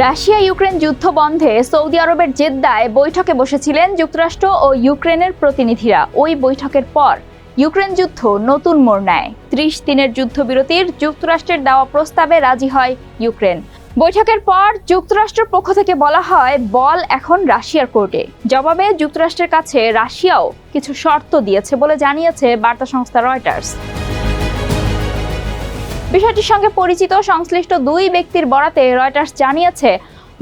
Russia Ukraine যুদ্ধ বন্ধে Saudi আরবের জেদ্দায় বৈঠকে বসেছিলেন যুক্তরাষ্ট্র ও ইউক্রেনের প্রতিনিধিরা। ওই বৈঠকের পর ইউক্রেন যুদ্ধ নতুন মোড় নেয়। ত্রিশ দিনের যুদ্ধবিরতির যুক্তরাষ্ট্রের দেওয়া প্রস্তাবে রাজি হয় ইউক্রেন। বৈঠকের পর যুক্তরাষ্ট্রের পক্ষ থেকে বলা হয়, বল এখন রাশিয়ার কোর্টে। জবাবে যুক্তরাষ্ট্রের কাছে রাশিয়াও কিছু শর্ত দিয়েছে বলে জানিয়েছে বার্তা সংস্থা রয়টার্স। বিষয়টির সঙ্গে পরিচিত সংশ্লিষ্ট দুই ব্যক্তির বরাতে রয়টার্স জানিয়েছে,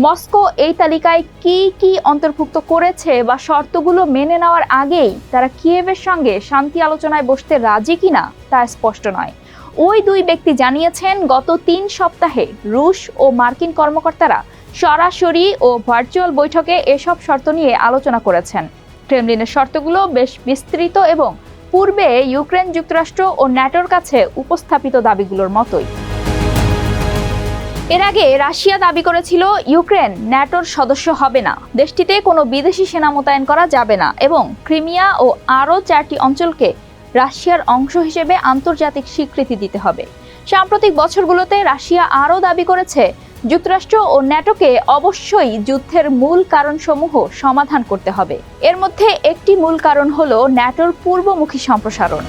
মস্কো এই তালিকায় কি কি অন্তর্ভুক্ত করেছে বা শর্তগুলো মেনে নেওয়ার আগেই তারা কিয়েভের সঙ্গে শান্তি আলোচনায় বসতে রাজি কিনা তা স্পষ্ট নয়। ওই দুই ব্যক্তি জানিয়েছেন, গত তিন সপ্তাহে রুশ ও মার্কিন কর্মকর্তারা সরাসরি ও ভার্চুয়াল বৈঠকে এসব শর্ত নিয়ে আলোচনা করেছেন। ক্রেমলিনের শর্তগুলো বেশ বিস্তৃত এবং পূর্বে ইউক্রেন যুক্তরাষ্ট্র ও ন্যাটোর কাছে উপস্থাপিত দাবিগুলোর মতোই। এর আগে রাশিয়া দাবি করেছিল, ইউক্রেন ন্যাটোর সদস্য হবে না। দেশটিতে কোনো বিদেশি সেনা মোতায়েন করা যাবে না এবং ক্রিমিয়া ও আরও চারটি অঞ্চলকে রাশিয়ার অংশ হিসেবে আন্তর্জাতিক স্বীকৃতি দিতে হবে। সাম্প্রতিক বছরগুলোতে রাশিয়া আরও দাবি করেছে যুক্তরাষ্ট্র ও ন্যাটোকে অবশ্যই যুদ্ধের মূল কারণসমূহ সমাধান করতে হবে। এর মধ্যে একটি মূল কারণ হল ন্যাটোর পূর্বমুখী সম্প্রসারণ।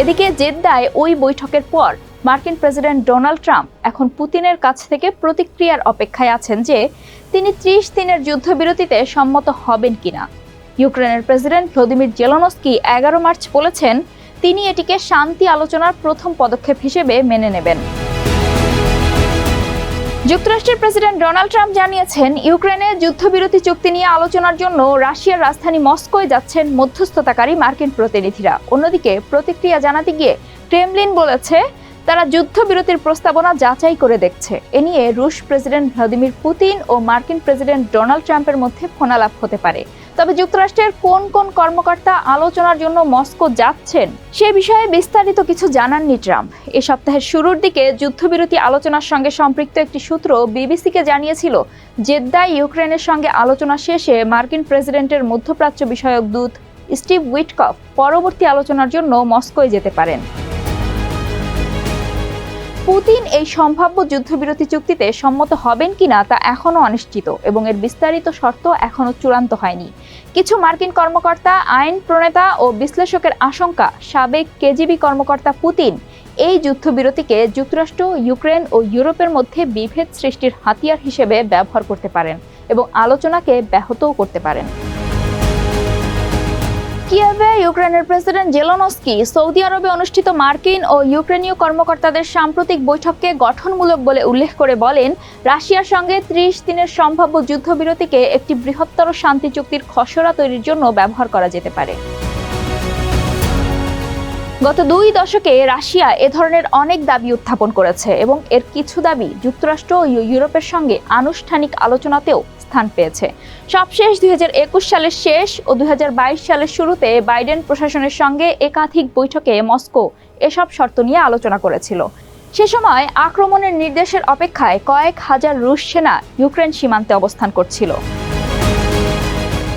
এদিকে জেদ্দায় ওই বৈঠকের পর মার্কিন প্রেসিডেন্ট ডোনাল্ড ট্রাম্প এখন পুতিনের কাছ থেকে প্রতিক্রিয়ার অপেক্ষায় আছেন যে তিনি ত্রিশ দিনের যুদ্ধবিরতিতে সম্মত হবেন কিনা। ইউক্রেনের প্রেসিডেন্ট ভ্লাদিমির জেলনস্কি এগারো মার্চ বলেছেন, তিনি এটিকে শান্তি আলোচনার প্রথম পদক্ষেপ হিসেবে মেনে নেবেন। যুক্তরাষ্ট্রের প্রেসিডেন্ট ডোনাল্ড ট্রাম্প জানিয়েছেন, ইউক্রেনে যুদ্ধবিরতি চুক্তি নিয়ে আলোচনার জন্য রাশিয়ার রাজধানী মস্কোয় যাচ্ছেন মধ্যস্থতাকারী মার্কিন প্রতিনিধিরা। অন্যদিকে প্রতিক্রিয়া জানাতে গিয়ে ক্রেমলিন বলেছে, তারা যুদ্ধবিরতির প্রস্তাবনা যাচাই করে দেখছে। এ নিয়ে রুশ প্রেসিডেন্ট ভ্লাদিমির পুতিন ও মার্কিন প্রেসিডেন্ট ডোনাল্ড ট্রাম্পের মধ্যে ফোনালাপ হতে পারে। তবে যুক্তরাষ্ট্রের কোন কোন কর্মকর্তা আলোচনার জন্য মস্কো যাচ্ছেন, সে বিষয়ে বিস্তারিত কিছু জানাননি ট্রাম্প। এ সপ্তাহের শুরুর দিকে যুদ্ধবিরতি আলোচনার সঙ্গে সম্পৃক্ত একটি সূত্র বিবিসিকে জানিয়েছিল, জেদ্দায় ইউক্রেনের সঙ্গে আলোচনা শেষে মার্কিন প্রেসিডেন্টের মধ্যপ্রাচ্য বিষয়ক দূত স্টিভ উইটকফ পরবর্তী আলোচনার জন্য মস্কোয় যেতে পারেন। পুতিন এই সম্ভাব্য যুদ্ধবিরতি চুক্তিতে সম্মত হবেন কিনা তা এখনও অনিশ্চিত এবং এর বিস্তারিত শর্ত এখনও চূড়ান্ত হয়নি। কিছু মার্কিন কর্মকর্তা, আইন প্রণেতা ও বিশ্লেষকের আশঙ্কা, সাবেক কেজিবি কর্মকর্তা পুতিন এই যুদ্ধবিরতিকে যুক্তরাষ্ট্র, ইউক্রেন ও ইউরোপের মধ্যে বিভেদ সৃষ্টির হাতিয়ার হিসেবে ব্যবহার করতে পারেন এবং আলোচনাকে ব্যাহতও করতে পারেন। কিয়েভে ইউক্রেনের প্রেসিডেন্ট জেলনস্কি সৌদি আরবে অনুষ্ঠিত মার্কিন ও ইউক্রেনীয় কর্মকর্তাদের সাম্প্রতিক বৈঠককে গঠনমূলক বলে উল্লেখ করে বলেন, রাশিয়ার সঙ্গে ত্রিশ দিনের সম্ভাব্য যুদ্ধবিরতিকে একটি বৃহত্তর শান্তি চুক্তির খসড়া তৈরির জন্য ব্যবহার করা যেতে পারে। গত দুই দশকে রাশিয়া এ ধরনের অনেক দাবি উত্থাপন করেছে এবং এর কিছু দাবি যুক্তরাষ্ট্র ও ইউরোপের সঙ্গে আনুষ্ঠানিক আলোচনাতেও স্থান পেয়েছে। সবশেষ দুই সালের শেষ ও দুই সালের শুরুতে বাইডেন প্রশাসনের সঙ্গে একাধিক বৈঠকে মস্কো এসব শর্ত নিয়ে আলোচনা করেছিল। সে সময় আক্রমণের নির্দেশের অপেক্ষায় কয়েক হাজার রুশ সেনা ইউক্রেন সীমান্তে অবস্থান করছিল।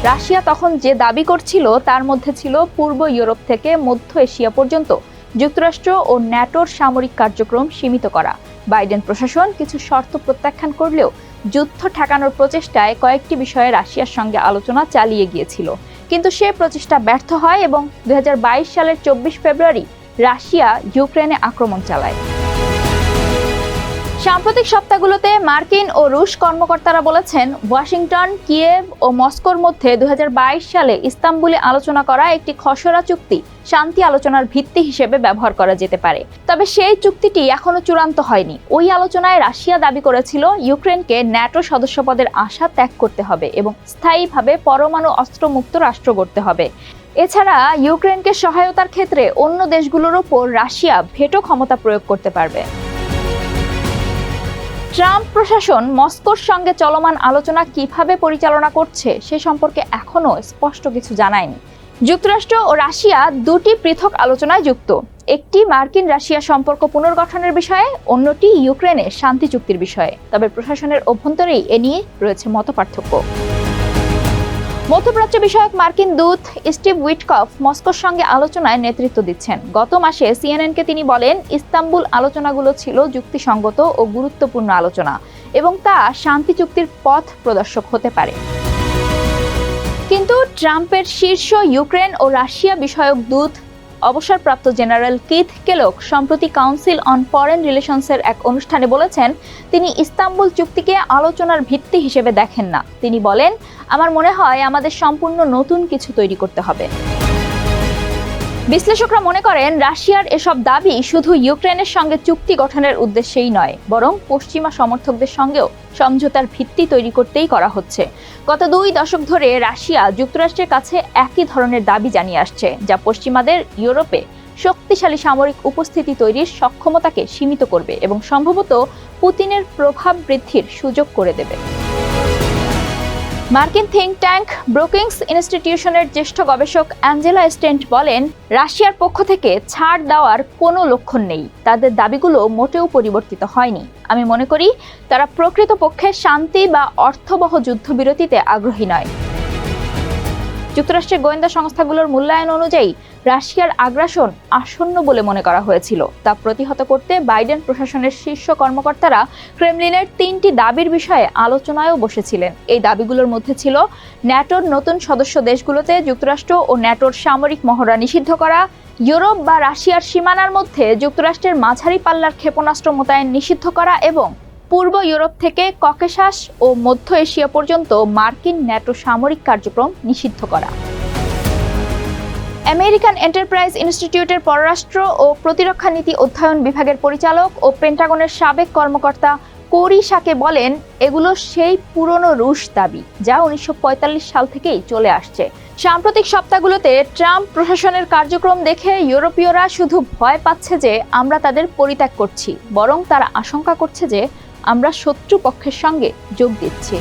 রাশিয়া তখন যে দাবি করছিল তার মধ্যে ছিল পূর্ব ইউরোপ থেকে মধ্য এশিয়া পর্যন্ত যুক্তরাষ্ট্র ও ন্যাটোর সামরিক কার্যক্রম সীমিত করা। বাইডেন প্রশাসন কিছু শর্ত প্রত্যাখ্যান করলেও যুদ্ধ ঠেকানোর প্রচেষ্টায় কয়েকটি বিষয়ে রাশিয়ার সঙ্গে আলোচনা চালিয়ে গিয়েছিল। কিন্তু সে প্রচেষ্টা ব্যর্থ হয় এবং দুই হাজার বাইশ সালের চব্বিশ ফেব্রুয়ারি রাশিয়া ইউক্রেনে আক্রমণ চালায়। সাম্প্রতিক সপ্তাহগুলোতে মার্কিন ও রুশ কর্মকর্তারা বলেছেন, ওয়াশিংটন, কিয়েভ ও মস্কোর মধ্যে দু হাজার বাইশ সালে ইস্তাম্বুলে আলোচনা করা একটি খসড়া চুক্তি শান্তি আলোচনার ভিত্তি হিসেবে ব্যবহার করা যেতে পারে। তবে সেই চুক্তিটি এখনও চূড়ান্ত হয়নি। ওই আলোচনায় রাশিয়া দাবি করেছিল, ইউক্রেনকে ন্যাটো সদস্যপদের আশা ত্যাগ করতে হবে এবং স্থায়ীভাবে পরমাণু অস্ত্রমুক্ত রাষ্ট্র গড়তে হবে। এছাড়া ইউক্রেনকে সহায়তার ক্ষেত্রে অন্য দেশগুলোর ওপর রাশিয়া ভেটো ক্ষমতা প্রয়োগ করতে পারবে। ট্রাম্প প্রশাসন মস্কোর সঙ্গে চলমান আলোচনা কীভাবে পরিচালনা করছে সে সম্পর্কে এখনও স্পষ্ট কিছু জানায়নি। যুক্তরাষ্ট্র ও রাশিয়া দুটি পৃথক আলোচনায় যুক্ত। একটি মার্কিন রাশিয়া সম্পর্ক পুনর্গঠনের বিষয়ে, অন্যটি ইউক্রেনের শান্তি চুক্তির বিষয়ে। তবে প্রশাসনের অভ্যন্তরেই এ নিয়ে রয়েছে মতপার্থক্য। মধ্যপ্রাচ্য বিষয়ক মার্কিন দূত স্টিভ উইটকফ মস্কোর সঙ্গে আলোচনায় নেতৃত্ব দিচ্ছেন। গত মাসে সিএনএনকে তিনি বলেন, ইস্তাম্বুল আলোচনাগুলো ছিল যুক্তিসঙ্গত ও গুরুত্বপূর্ণ আলোচনা এবং তা শান্তি চুক্তির পথ প্রদর্শক হতে পারে। কিন্তু ট্রাম্পের শীর্ষ ইউক্রেন ও রাশিয়া বিষয়ক দূত অবসরপ্রাপ্ত জেনারেল কিথ কেলক সম্প্রতি কাউন্সিল অন ফরেন রিলেশনসের এক অনুষ্ঠানে বলেছেন, তিনি ইস্তাম্বুল চুক্তিকে আলোচনার ভিত্তি হিসেবে দেখেন না। তিনি বলেন, আমার মনে হয় আমাদের সম্পূর্ণ নতুন কিছু তৈরি করতে হবে। বিশ্লেষকরা মনে করেন, রাশিয়ার এসব দাবি শুধু ইউক্রেনের সঙ্গে চুক্তি গঠনের উদ্দেশ্যেই নয়, বরং পশ্চিমা সমর্থকদের সঙ্গেও সমঝোতার ভিত্তি তৈরি করতেই করা হচ্ছে। গত দুই দশক ধরে রাশিয়া যুক্তরাষ্ট্রের কাছে একই ধরনের দাবি জানিয়ে আসছে, যা পশ্চিমাদের ইউরোপে শক্তিশালী সামরিক উপস্থিতি তৈরির সক্ষমতাকে সীমিত করবে এবং সম্ভবত পুতিনের প্রভাব বৃদ্ধির সুযোগ করে দেবে। মার্কিন থিঙ্ক ট্যাঙ্ক ব্রুকিংস ইনস্টিটিউশনের জ্যেষ্ঠ গবেষক অ্যাঞ্জেলা স্টেন্ট বলেন, রাশিয়ার পক্ষ থেকে ছাড় দেওয়ার কোনো লক্ষণ নেই। তাদের দাবিগুলো মোটেও পরিবর্তিত হয়নি। আমি মনে করি, তারা প্রকৃতপক্ষে শান্তি বা অর্থবহ যুদ্ধবিরতিতে আগ্রহী নয়। যুক্তরাষ্ট্রের গোয়েন্দা সংস্থাগুলোর মূল্যায়ন অনুযায়ী রাশিয়ার আগ্রাসন আসন্ন বলে মনে করা হয়েছিল। তা প্রতিহত করতে বাইডেন প্রশাসনের শীর্ষ কর্মকর্তারা ক্রেমলিনের তিনটি দাবির বিষয়ে আলোচনায়ও বসেছিলেন। এই দাবিগুলোর মধ্যে ছিল ন্যাটোর নতুন সদস্য দেশগুলোতে যুক্তরাষ্ট্র ও ন্যাটোর সামরিক মহড়া নিষিদ্ধ করা, ইউরোপ বা রাশিয়ার সীমানার মধ্যে যুক্তরাষ্ট্রের মাঝারি পাল্লার ক্ষেপণাস্ত্র মোতায়েন নিষিদ্ধ করা এবং পূর্ব ইউরোপ থেকে ককেশাস ও মধ্য এশিয়া পর্যন্ত মার্কিন ন্যাটো সামরিক কার্যক্রম নিষিদ্ধ করা। আমেরিকান এন্টারপ্রাইজ ইনস্টিটিউটের পররাষ্ট্র ও প্রতিরক্ষা নীতি অধ্যয়ন বিভাগের পরিচালক ও পেন্টাগনের সাবেক কর্মকর্তা কোরি শাকে বলেন, এগুলো সেই পুরনো রুশ দাবি, যা উনিশশো পঁয়তাল্লিশ সাল থেকেই চলে আসছে। সাম্প্রতিক সপ্তাহগুলোতে ট্রাম্প প্রশাসনের কার্যক্রম দেখে ইউরোপীয়রা শুধু ভয় পাচ্ছে যে আমরা তাদের পরিত্যাগ করছি, বরং তারা আশঙ্কা করছে যে আমরা শত্রুপক্ষের সঙ্গে যোগ দিচ্ছি।